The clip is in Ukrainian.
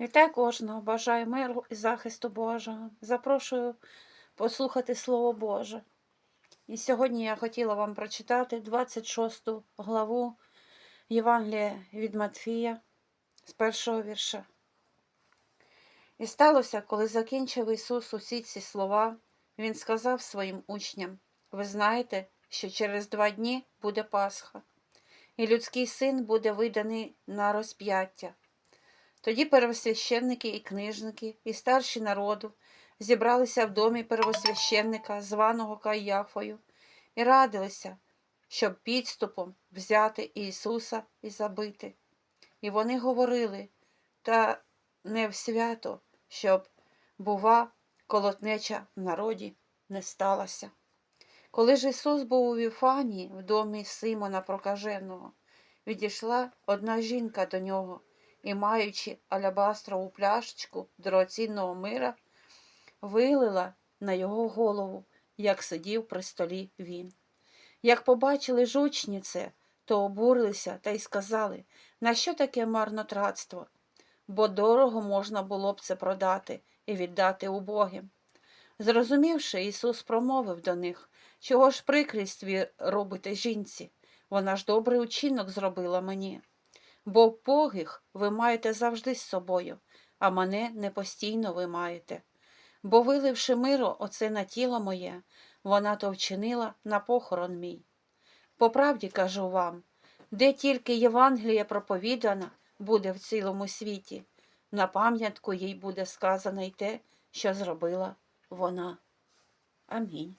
Вітаю кожного, бажаю миру і захисту Божого. Запрошую послухати Слово Боже. І сьогодні я хотіла вам прочитати 26 главу Євангелія від Матфія з першого вірша. І сталося, коли закінчив Ісус усі ці слова, Він сказав своїм учням: Ви знаєте, що через два дні буде Пасха, і людський син буде виданий на розп'яття. Тоді первосвященники і книжники, і старші народу зібралися в домі первосвященника, званого Каїафою, і радилися, щоб підступом взяти Ісуса і забити. І вони говорили, та не в свято, щоб, бува, колотнеча в народі не сталася. Коли ж Ісус був у Віфанії, в домі Симона Прокаженого, відійшла одна жінка до нього і, маючи алябастрову пляшечку дорогоцінного мира, вилила на його голову, як сидів при столі він. Як побачили жучні це, то обурилися та й сказали, на що таке марнотратство? Бо дорого можна було б це продати і віддати убогим. Зрозумівши, Ісус промовив до них, чого ж прикрість ви робите жінці? Вона ж добрий учинок зробила мені. Бо погих ви маєте завжди з собою, а мене не постійно ви маєте. Бо, виливши миро оце на тіло моє, вона то вчинила на похорон мій. По правді кажу вам, де тільки Євангеліє проповідана буде в цілому світі, на пам'ятку їй буде сказано й те, що зробила вона. Амінь.